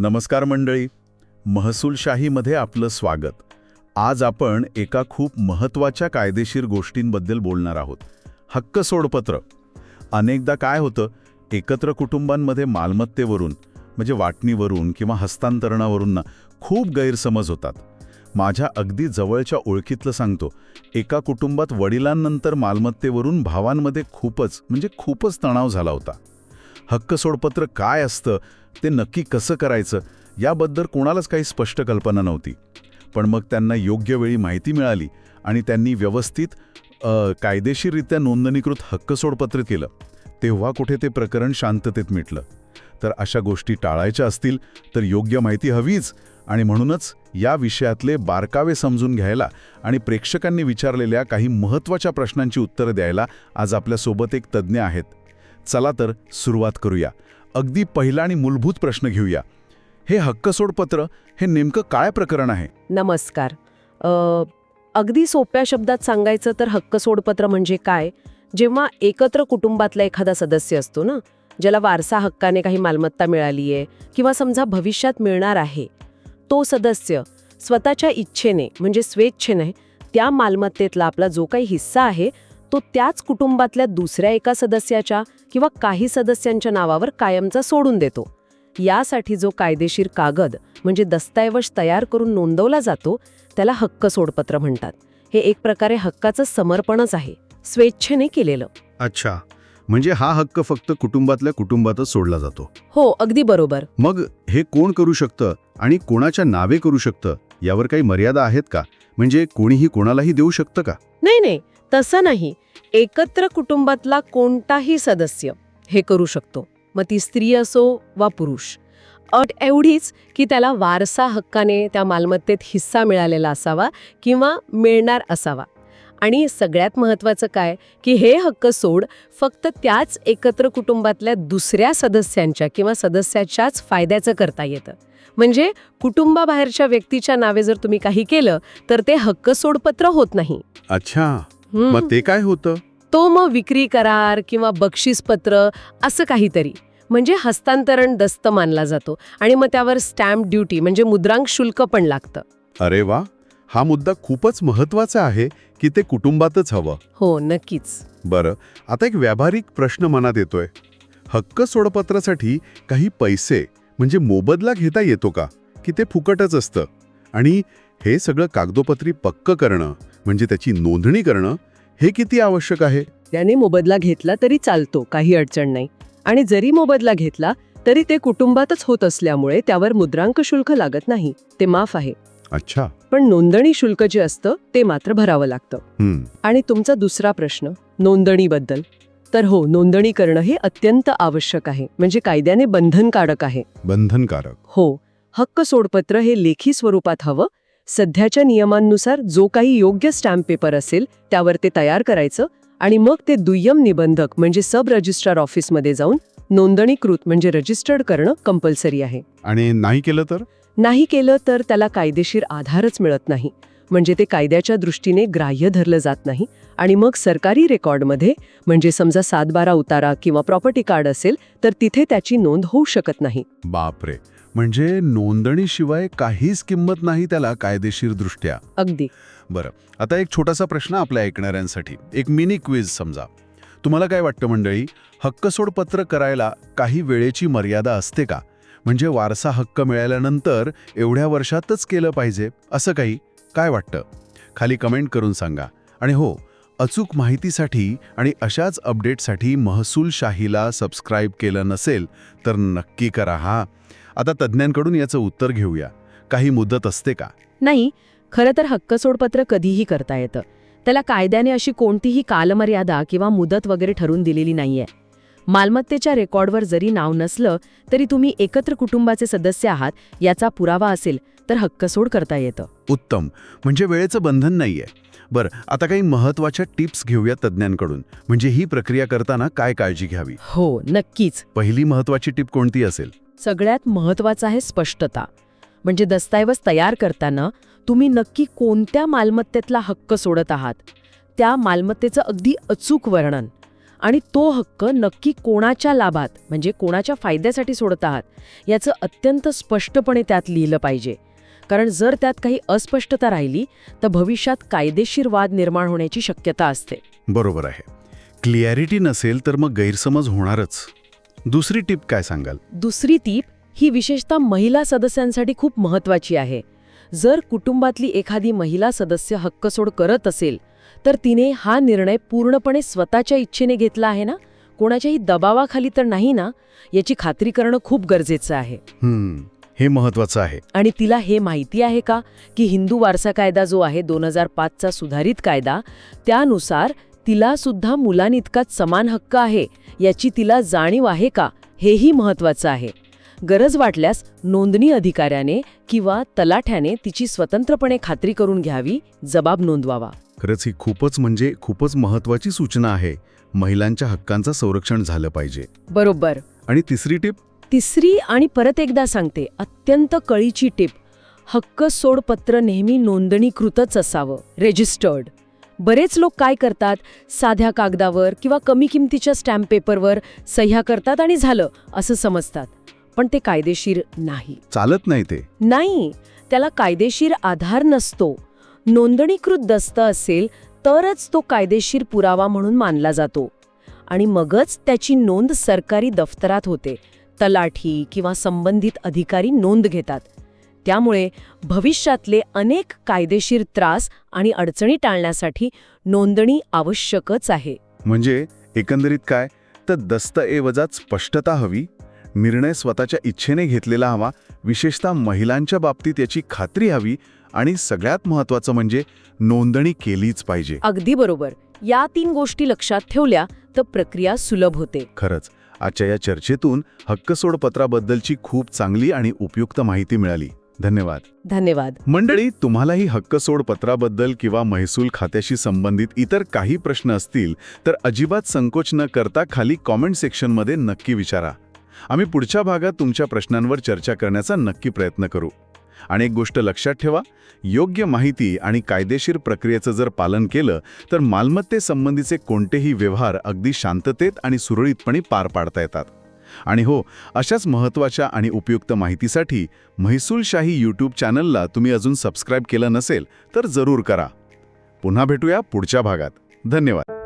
नमस्कार मंडळी. महसूलशाहीमध्ये आपलं स्वागत. आज आपण एका खूप महत्त्वाच्या कायदेशीर गोष्टींबद्दल बोलणार आहोत. हक्क सोडपत्र. अनेकदा काय होतं एकत्र कुटुंबांमध्ये मालमत्तेवरून म्हणजे वाटणीवरून किंवा हस्तांतरणावरून ना खूप गैरसमज होतात. माझ्या अगदी जवळच्या ओळखीतलं सांगतो एका कुटुंबात वडिलांनंतर मालमत्तेवरून भावांमध्ये खूपच म्हणजे खूपच तणाव झाला होता. हक्क सोडपत्र काय असतं ते नक्की कसं करायचं याबद्दल कोणालाच काही स्पष्ट कल्पना नव्हती. पण मग त्यांना योग्य वेळी माहिती मिळाली आणि त्यांनी व्यवस्थित कायदेशीररित्या नोंदणीकृत हक्क सोडपत्र केलं. तेव्हा कुठे ते प्रकरण शांततेत मिटलं. तर अशा गोष्टी टाळायच्या असतील तर योग्य माहिती हवीच आणि म्हणूनच या विषयातले बारकावे समजून घ्यायला आणि प्रेक्षकांनी विचारलेल्या काही महत्त्वाच्या प्रश्नांची उत्तरं द्यायला आज आपल्यासोबत एक तज्ज्ञ आहेत. चला तर सुरुवात करूया. अगदी पहिला आणि मूलभूत प्रश्न घेऊया. हे हक्क सोडपत्र हे नेमकं काय प्रकरण आहे? नमस्कार. अ, अगदी सोप्या शब्दात सांगायचं तर हक्क सोडपत्र म्हणजे काय? जेव्हा एकत्र कुटुंबातला एखादा सदस्य असतो ना ज्याला वारसा हक्काने काही मालमत्ता मिळाली आहे किंवा समजा भविष्यात मिळणार आहे तो सदस्य स्वतःच्या इच्छेने म्हणजे स्वेच्छेने त्या मालमत्तेतला आपला जो काही हिस्सा आहे तो त्याच कुटुंबातल्या दुसऱ्या एका सदस्याच्या किंवा काही सदस्यांच्या नावावर कायमचा सोडून देतो. यासाठी जो कायदेशीर कागद म्हणजे दस्तऐवज तयार करून नोंदवला जातो त्याला हक्क सोडपत्र म्हणतात. हे एक प्रकारे हक्काचं समर्पणच आहे. स्वेच्छेने केलेलं. अच्छा. म्हणजे हा हक्क फक्त कुटुंबातल्या कुटुंबातच सोडला जातो. हो अगदी बरोबर. मग हे कोण करू शकतं आणि कोणाच्या नावे करू शकतं? यावर काही मर्यादा आहेत का? म्हणजे कोणीही कोणालाही देऊ शकतं का? नाही नाही. तसं नाही एकत्र कुटुंबातला कोणताही सदस्य हे करू शकतो. मग ती स्त्री असो वा पुरुष अट एवढीच की त्याला वारसा हक्काने त्या मालमत्तेत हिस्सा मिळालेला असावा किंवा मिळणार असावा. आणि सगळ्यात महत्त्वाचं काय की हे हक्क सोड फक्त त्याच एकत्र कुटुंबातल्या दुसऱ्या सदस्यांच्या किंवा सदस्याच्याच फायद्याचं करता येतं. म्हणजे कुटुंबाबाहेरच्या व्यक्तीच्या नावे जर तुम्ही काही केलं तर ते हक्क सोडपत्र होत नाही. अच्छा. हम्म. मग ते काय होतं? तो मग विक्री करार किंवा बक्षीसपत्र असं काहीतरी. म्हणजे हस्तांतरण दस्त मानला जातो. आणि मग त्यावर स्टॅम्प ड्युटी म्हणजे मुद्रांक शुल्क पण लागतं. अरे वा! हा मुद्दा खूपच महत्त्वाचा आहे की ते कुटुंबातच हवं. हो नक्कीच. बरं आता एक व्यावहारिक प्रश्न मनात येतोय. हक्क सोडपत्रासाठी काही पैसे म्हणजे मोबदला घेता येतो का? की ते फुकटच असतं? आणि हे सगळं कागदोपत्री पक्क करणं म्हणजे त्याची नोंदणी करणं हे किती आवश्यक आहे? त्याने मोबदला घेतला तरी चालतो काही अडचण नाही. आणि जरी मोबदला घेतला तरी ते कुटुंबातच होत असल्यामुळे त्यावर मुद्रांक शुल्क लागत नाही. ते माफ आहे. अच्छा. पण नोंदणी शुल्क जे असतं ते मात्र भरावं लागतं. हम्म. आणि तुमचा दुसरा प्रश्न नोंदणीबद्दल. तर हो नोंदणी करणं हे अत्यंत आवश्यक आहे. म्हणजे कायद्याने बंधनकारक आहे. बंधनकारक. हो हक्क सोडपत्र हे लेखी स्वरूपात हवं सध्याच्या नियमांनुसार जो काही योग्य स्टॅम्प पेपर असेल त्यावर ते तयार करायचं आणि मग ते दुय्यम निबंधक म्हणजे सब रजिस्ट्रार ऑफिसमध्ये जाऊन नोंदणीकृत म्हणजे रजिस्टर्ड करणं कंपल्सरी आहे. आणि नाही केलं तर? नाही केलं तर त्याला कायदेशीर आधारच मिळत नाही. म्हणजे ते कायद्याच्या दृष्टीने ग्राह्य धरलं जात नाही आणि मग सरकारी रेकॉर्डमध्ये म्हणजे समजा सातबारा उतारा किंवा प्रॉपर्टी कार्ड असेल तर तिथे त्याची नोंद होऊ शकत नाही. बापरे! म्हणजे नोंदणीशिवाय काहीच किंमत नाही त्याला कायदेशीर दृष्ट्या अगदी. बरं आता एक छोटासा प्रश्न आपल्या ऐकणाऱ्यांसाठी. एक मिनी क्विज समजा. तुम्हाला काय वाटतं मंडळी? हक्कसोड पत्र करायला काही वेळेची मर्यादा असते का? म्हणजे वारसा हक्क मिळाल्यानंतर एवढ्या वर्षातच केलं पाहिजे असं काही? काय वाटतं? खाली कमेंट करून सांगा. आणि हो अचूक माहितीसाठी आणि अशाच अपडेटसाठी महसूल शाहीला सबस्क्राईब केलं नसेल तर नक्की करा हा. आता तज्ज्ञांकडून याचं उत्तर घेऊया. काही मुदत असते का? नाही खरं तर हक्क सोडपत्र कधीही करता येतं. त्याला कायद्याने अशी कोणतीही कालमर्यादा किंवा मुदत वगैरे ठरून दिलेली नाहीये. मालमत्तेच्या रेकॉर्डवर जरी नाव नसलं तरी तुम्ही एकत्र कुटुंबाचे सदस्य आहात याचा पुरावा असेल तर हक्क सोड करता येतं. उत्तम. म्हणजे वेळेचं बंधन नाहीये. बरं आता काही महत्त्वाच्या टिप्स घेऊया तज्ज्ञांकडून. म्हणजे ही प्रक्रिया करताना काय काळजी घ्यावी? हो नक्कीच. पहिली महत्वाची टिप कोणती असेल? सगळ्यात महत्त्वाचं आहे स्पष्टता. म्हणजे दस्तऐवज तयार करताना तुम्ही नक्की कोणत्या मालमत्तेतला हक्क सोडत आहात? त्या मालमत्तेचं अगदी अचूक वर्णन. आणि तो हक्क नक्की कोणाच्या लाभात म्हणजे कोणाच्या फायद्यासाठी सोडत आहात याचं अत्यंत स्पष्टपणे त्यात लिहिलं पाहिजे. कारण जर त्यात काही अस्पष्टता राहिली तर भविष्यात कायदेशीर वाद निर्माण होण्याची शक्यता असते. बरोबर आहे. क्लिअरिटी नसेल तर मग गैरसमज होणारच. दुसरी टीप काय सांगाल? दुसरी टीप ही विशेषतः महिला सदस्यांसाठी खूप महत्वाची आहे. जर कुटुंबातली एखादी महिला सदस्य हक्कसोड करत असेल तर तिने हा निर्णय पूर्णपणे स्वतःच्या इच्छेने घेतला आहे ना? कोणाच्याही दबावाखाली तर नाही ना? याची खात्री करणं खूप गरजेचं आहे. हे महत्वाचं आहे. आणि तिला हे माहिती आहे का? की हिंदू वारसा कायदा जो आहे दोन हजार पाचचा सुधारित कायदा त्यानुसार तिला सुद्धा मुलांइतकाच समान हक्क आहे याची तिला जाणीव आहे का हेही महत्वाचं आहे. गरज वाटल्यास नोंदणी अधिकाऱ्याने किंवा तलाठ्याने तिची स्वतंत्रपणे खात्री करून घ्यावी जबाब नोंदवावा. खरंच ही खूपच म्हणजे खूपच महत्वाची सूचना आहे महिलांच्या हक्कांचं संरक्षण झालं पाहिजे. बरोबर. आणि तिसरी टीप? तिसरी आणि परत एकदा सांगते अत्यंत कळीची टिप. हक्क सोडपत्र नेहमी नोंदणीकृतच असावं रेजिस्टर्ड बरेच लोक काय करतात? साध्या कागदावर किंवा कमी किमतीच्या स्टॅम्प पेपरवर सह्या करतात आणि झालं असं समजतात. पण ते कायदेशीर नाही. चालत नाही ते. नाही त्याला कायदेशीर आधार नसतो. नोंदणीकृत दस्त असेल तरच तो कायदेशीर पुरावा म्हणून मानला जातो. आणि मगच त्याची नोंद सरकारी दफ्तरात होते. तलाठी किंवा संबंधित अधिकारी नोंद घेतात. त्यामुळे भविष्यातले अनेक कायदेशीर त्रास आणि अडचणी टाळण्यासाठी नोंदणी आवश्यकच आहे. म्हणजे एकंदरीत काय? तर दस्तऐवजात स्पष्टता हवी निर्णय स्वतःच्या इच्छेने घेतलेला हवा विशेषतः महिलांच्या बाबतीत याची खात्री हवी आणि सगळ्यात महत्त्वाचं म्हणजे नोंदणी केलीच पाहिजे. अगदी बरोबर. या तीन गोष्टी लक्षात ठेवल्या तर प्रक्रिया सुलभ होते. खरंच आजच्या या चर्चेतून हक्कसोड पत्राबद्दलची खूप चांगली आणि उपयुक्त माहिती मिळाली. धन्यवाद. धन्यवाद. मंडळी तुम्हालाही हक्कसोड पत्राबद्दल किंवा महसूल खात्याशी संबंधित इतर काही प्रश्न असतील तर अजिबात संकोच न करता खाली कॉमेंट सेक्शनमध्ये नक्की विचारा. आम्ही पुढच्या भागात तुमच्या प्रश्नांवर चर्चा करण्याचा नक्की प्रयत्न करू. आणि एक गोष्ट लक्षात ठेवा योग्य माहिती आणि कायदेशीर प्रक्रियेचं जर पालन केलं तर मालमत्तेसंबंधीचे कोणतेही व्यवहार अगदी शांततेत आणि सुरळीतपणे पार पाडता येतात. आणि हो अशाच महत्त्वाच्या आणि उपयुक्त माहितीसाठी म्हैसूलशाही यूट्यूब चॅनलला तुम्ही अजून सबस्क्राईब केलं नसेल तर जरूर करा. पुन्हा भेटूया पुढच्या भागात. धन्यवाद.